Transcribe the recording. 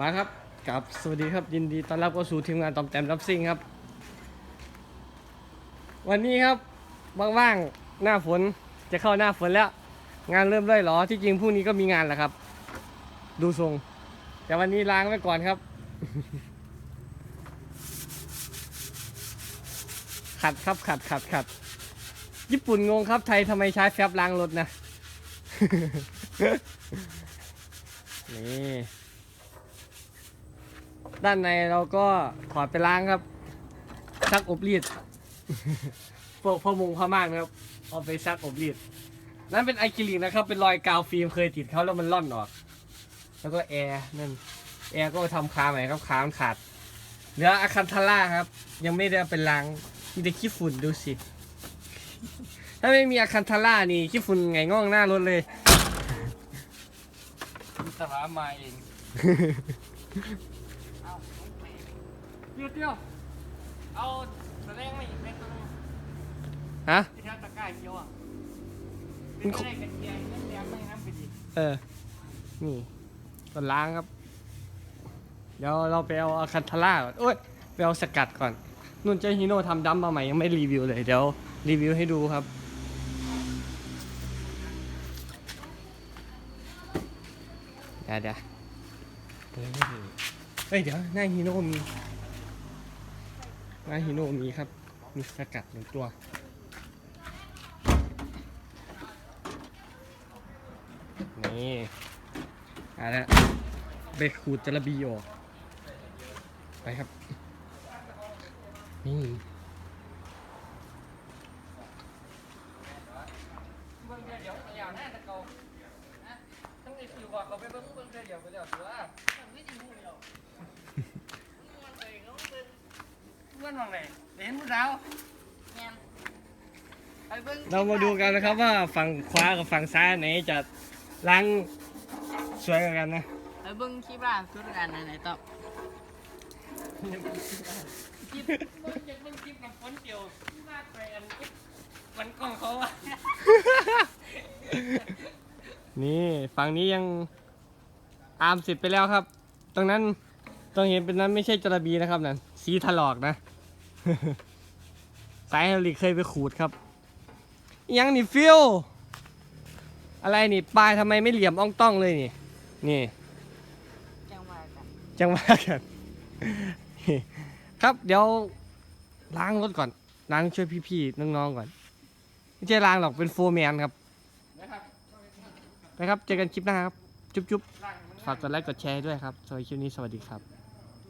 มาครับกับสวัสดีครับยินดีต้อนรับเข้าสู่ทีมงานตอมแตมรับซิ่งครับ วันนี้ครับว่างๆหน้าฝนจะเข้าหน้าฝนแล้ว งานเริ่มเลยหรอที่จริงพรุ่งนี้ก็มีงานแหละครับ ดูทรง แต่วันนี้ล้างไว้ก่อนครับ ขัดครับขัดขัดขัดญี่ปุ่นงงครับไทยทำไมใช้แฟบล้างรถนะนี่ ด้านในเราก็ถอดไปล้างครับซักอบรีดพวกพ่อมุงพ่อม่านครับ เอาไปซักอบรีดนั่นเป็นไอคิลิกนะครับ เป็นรอยกาวฟิล์มเคยติดเขาแล้วมันล่อนออก แล้วก็แอร์นั่นแอร์ก็ทำคาใหม่ครับคามันขาดเหลืออะคันทาร่าครับ ยังไม่ได้เอาไเป็นล้างมีแต่ขี้ฝุ่นดูสิถ้าไม่มีอะคันทาร่านี่ขี้ฝุ่นไงง่องหน้ารถเลยอิสระมาเอง เดียวเดียวเอาแสดงมาอีกเล็กน้อยฮะที่แท้ตะกร้าเดียวอะเป็นไม่ได้กันแกงเงินแดงไม่น้ำไปดิเออ นี่ก็ล้างครับ เดี๋ยวเราไปเอาอะคันทาร่าก่อนโอ้ยไปเอาสกัดก่อนนุ่นเจ้าฮิโน่ทำดัมมาใหม่ยังไม่รีวิวเลยเดี๋ยวรีวิวให้ดูครับเดี๋ยวเดี๋ยวเฮ้ยเฮ้ยเดี๋ยวหน้าฮิโน่มี หน้าฮิโน่มีครับ มีสกัดหนึ่งตัว นี่อะนะเบรกขูดจระบีออกไปครับ นี่เดี๋ยวเดี๋ยวเอาไปเบิ่งเบิ่งเดี๋ยวไปเดี๋ยวตัวไม่จริงหรอกมันไปเขาเบิ่ง มันมองไหนเห็นผู้สาวแม่นไปเบิ่งเรามาดูกันนะครับว่าฝั่งขวากับฝั่งซ้ายไหนจะล้างสวยกว่ากันนะไปเบิ้งคลิปล่าสุดกันอันไหนต่อคลิปเบิ่งจากเบิ่งคลิปกับฝนเดียวมาไปอันมันกล้องเขาอะนี่ฝั่งนี้ยังอาร์มสิบไปแล้วครับ ตรงนั้นตรงเห็นเป็นนั้นไม่ใช่จระบีนะครับนั่น สีถลอกนะ สายไฮดรอลิกเคยไปขูดครับอิหยังนี่ฟิวอะไรนี่ปลายทำไมไม่เหลี่ยมอ่องต้องเลยนี่ นี่จังหวะกันจังหวะกัน ครับเดี๋ยวล้างรถก่อนล้างช่วยพี่ๆน้องๆก่อน ไม่ใช่ล้างหรอกเป็นโฟร์แมนครับนะครับนะครับเจอกันคลิปหน้าครับ จุ๊บร่างมันๆฝากกดไลค์กดแชร์ด้วยครับสำหรับคลิปนี้สวัสดีครับ